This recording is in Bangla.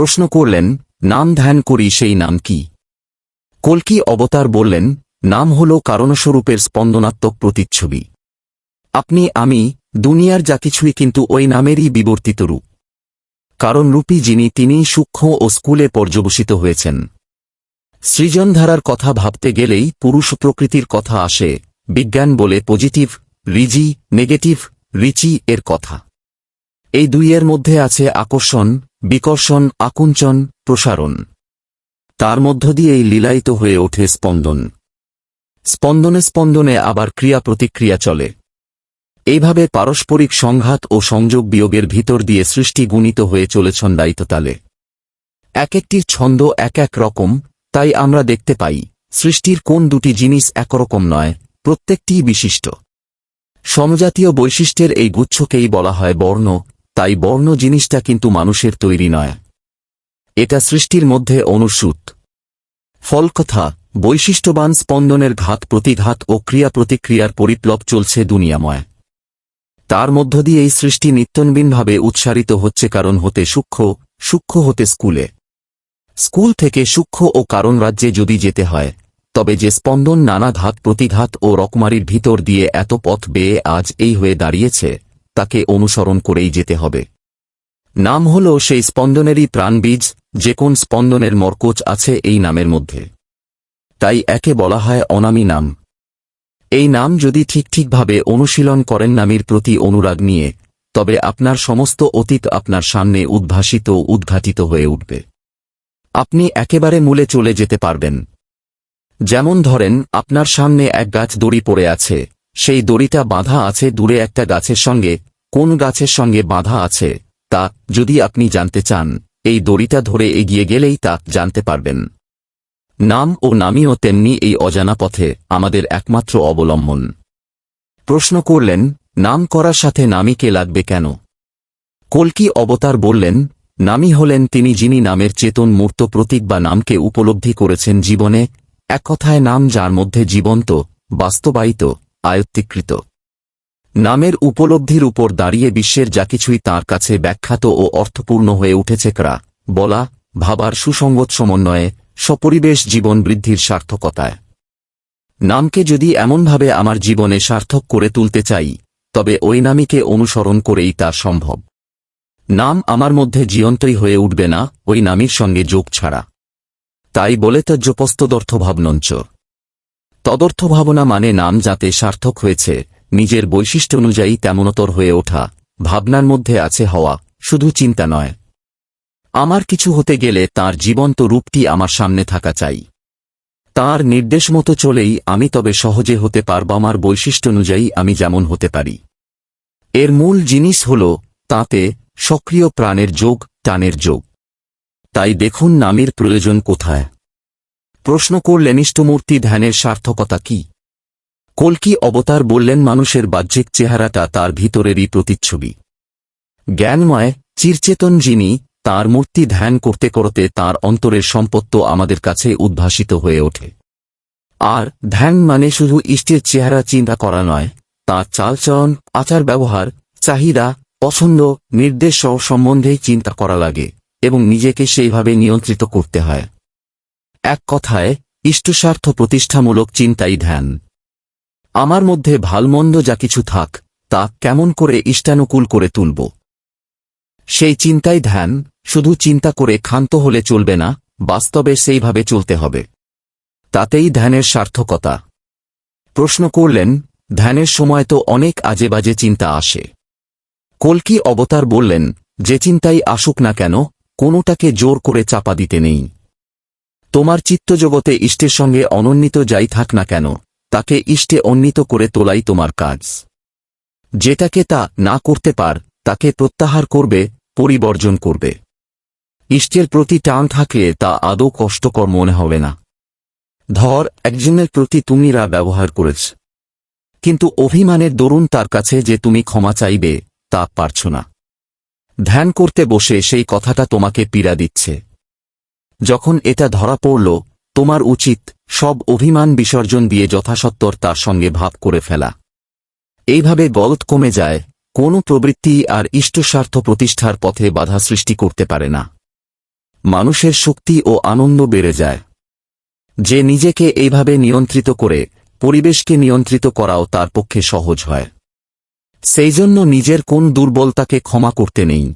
প্রশ্ন করলেন, নাম ধ্যান করি সেই নাম কি? কল্কি অবতার বললেন, নাম হল কারণস্বরূপের স্পন্দনাত্মক প্রতিচ্ছবি। আপনি, আমি, দুনিয়ার যা কিছুই কিন্তু ওই নামেরই বিবর্তিত রূপ। কারণ যিনি তিনিই সূক্ষ্ম ও স্কুলে পর্যবসিত হয়েছেন। সৃজনধারার কথা ভাবতে গেলেই পুরুষ প্রকৃতির কথা আসে, বিজ্ঞান বলে পজিটিভ, রিজি, নেগেটিভ, রিচি এর কথা। এই দুইয়ের মধ্যে আছে আকর্ষণ বিকর্ষণ, আকুঞ্চন, প্রসারণ। তার মধ্য দিয়েই লীলায়িত হয়ে ওঠে স্পন্দন। স্পন্দনে স্পন্দনে আবার ক্রিয়া প্রতিক্রিয়া চলে। এইভাবে পারস্পরিক সংঘাত ও সংযোগ বিয়োগের ভিতর দিয়ে সৃষ্টি গুণিত হয়ে চলে ছন্দায়িত তালে এক একটি ছন্দ এক এক রকম, তাই আমরা দেখতে পাই, সৃষ্টির কোন দুটি জিনিস একরকম নয়, প্রত্যেকটিই বিশিষ্ট। সমজাতীয় বৈশিষ্ট্যের এই গুচ্ছকেই বলা হয় বর্ণ তাই বর্ণ জিনিসটা কিন্তু মানুষের তৈরি নয়। এটা সৃষ্টির মধ্যে অনুসূত। ফলকথা, বৈশিষ্ট্যবান স্পন্দনের ঘাত প্রতিঘাত ও ক্রিয়া প্রতিক্রিয়ার পরিপ্লব চলছে দুনিয়াময়। তার মধ্য দিয়ে এই সৃষ্টি নিত্যনবীনভাবে উৎসারিত হচ্ছে কারণ হতে সূক্ষ্ম সূক্ষ্ম হতে স্কুলে। স্কুল থেকে সূক্ষ্ম ও কারণ রাজ্যে যদি যেতে হয়, তবে যে স্পন্দন নানা ঘাত প্রতিঘাত ও রকমারির ভিতর দিয়ে এত পথ বেয়ে আজ এই হয়ে দাঁড়িয়েছে তাকে অনুসরণ করেই যেতে হবে। নাম হল সেই স্পন্দনেরই প্রাণবীজ যে কোন স্পন্দনের মরকোচ আছে এই নামের মধ্যে। তাই একে বলা হয় অনামী নাম। এই নাম যদি ঠিক ঠিকভাবে অনুশীলন করেন নামীর প্রতি অনুরাগ নিয়ে, তবে আপনার সমস্ত অতীত আপনার সামনে উদ্ভাসিত উদ্ঘাটিত হয়ে উঠবে। আপনি একেবারে মূলে চলে যেতে পারবেন। যেমন ধরেন, আপনার সামনে এক গাছ দড়ি পড়ে আছে সেই দড়িটা বাঁধা আছে দূরে একটা গাছের সঙ্গে। কোন গাছের সঙ্গে বাঁধা আছে? তা, যদি আপনি জানতে চান, এই দড়িটা ধরে এগিয়ে গেলেই তা জানতে পারবেন। নাম ও নামীও তেমনি এই অজানা পথে আমাদের একমাত্র অবলম্বন। প্রশ্ন করলেন, নাম করার সাথে নামীকে লাগবে কেন? কল্কি অবতার বললেন, নামী হলেন তিনি যিনি নামের চেতন মূর্ত প্রতীক বা নামকে উপলব্ধি করেছেন জীবনে। এক কথায় নাম যার মধ্যে জীবন্ত, বাস্তবায়িত আয়ত্তীকৃত। নামের উপলব্ধির উপর দাঁড়িয়ে বিশ্বের যা কিছুই তাঁর কাছে ব্যাখ্যাত ও অর্থপূর্ণ হয়ে উঠেছে ক্রা, বলা, ভাবার সুসঙ্গত সমন্বয়ে সপরিবেশ জীবন বৃদ্ধির সার্থকতায়। নামকে যদি এমনভাবে আমার জীবনে সার্থক করে তুলতে চাই, তবে ওই নামীকে অনুসরণ করেই তা সম্ভব। নাম আমার মধ্যে জীয়ন্তই হয়ে উঠবে না, ওই নামীর সঙ্গে যোগ ছাড়া। তাই বলে তজ্জপস্তদর্থ ভাবনঞ্চ। তদর্থ ভাবনা মানে নাম যাতে সার্থক হয়েছে, নিজের বৈশিষ্ট্য অনুযায়ী তেমনতর হয়ে ওঠা, ভাবনার মধ্যে আছে হওয়া, শুধু চিন্তা নয়। আমার কিছু হতে গেলে তার জীবন্ত রূপটি আমার সামনে থাকা চাই। তার নির্দেশ মতো চলেই আমি তবে সহজে হতে পারব আমার বৈশিষ্ট্য অনুযায়ী আমি যেমন হতে পারি। এর মূল জিনিস হল, তাতে সক্রিয় প্রাণের যোগ, টানের যোগ। তাই দেখুন নামের প্রয়োজন কোথায়। প্রশ্ন করলেন, ইষ্টমূর্তি ধ্যানের সার্থকতা কি? কল্কি অবতার বললেন, মানুষের বাহ্যিক চেহারাটা তার ভিতরেরই প্রতিচ্ছবি। জ্ঞানময়, চিরচেতন যিনি, তার মূর্তি ধ্যান করতে করতে তার অন্তরের সম্পত্ত আমাদের কাছে উদ্ভাসিত হয়ে ওঠে। আর ধ্যান মানে শুধু ইষ্টের চেহারা চিন্তা করা নয়, তাঁর চালচরণ আচার ব্যবহার, চাহিদা, পছন্দ, নির্দেশ সহ সম্বন্ধেই চিন্তা করা লাগে এবং নিজেকে সেইভাবে নিয়ন্ত্রিত করতে হয়। এক কথায়, ইষ্টস্বার্থ প্রতিষ্ঠামূলক চিন্তাই ধ্যান। আমার মধ্যে ভালমন্দ যা কিছু থাক, তা কেমন করে ইষ্টানুকূল করে তুলব? সেই চিন্তাই ধ্যান, শুধু চিন্তা করে ক্ষান্ত হলে চলবে না, বাস্তবে সেইভাবে চলতে হবে। তাতেই ধ্যানের সার্থকতা। প্রশ্ন করলেন, ধ্যানের সময় তো অনেক আজে বাজে চিন্তা আসে। কল্কি অবতার বললেন, যে চিন্তাই আসুক না কেন, কোনোটাকে জোর করে চাপা দিতে নেই। তোমার চিত্তজগতে ইষ্টের সঙ্গে অনন্বিত যাই থাক না কেন, তাকে ইষ্টে অন্বিত করে তোলাই তোমার কাজ। যেটাকে তা না করতে পার, তাকে প্রত্যাহার করবে, পরিবর্জন করবে। ইষ্টের প্রতি টান থাকলে তা আদৌ কষ্টকর মনে হবে না। ধর, একজনের প্রতি তুমিরা ব্যবহার করেছ। কিন্তু অভিমানের দরুন তার কাছে যে তুমি ক্ষমা চাইবে, তা পারছ না। ধ্যান করতে বসে সেই কথাটা তোমাকে পীড়া দিচ্ছে। যখন এটা ধরা পড়ল, তোমার উচিত সব অভিমান বিসর্জন দিয়ে যথাসত্বর তার সঙ্গে ভাব করে ফেলা। এইভাবে গলত কমে যায়, কোনো প্রবৃত্তি আর ইষ্টস্বার্থ প্রতিষ্ঠার পথে বাধা সৃষ্টি করতে পারে না। মানুষের শক্তি ও আনন্দ বেড়ে যায়। যে নিজেকে এইভাবে নিয়ন্ত্রিত করে, পরিবেশকে নিয়ন্ত্রিত করাও তার পক্ষে সহজ হয়। সেই জন্য নিজের কোন দুর্বলতাকে ক্ষমা করতে নেই।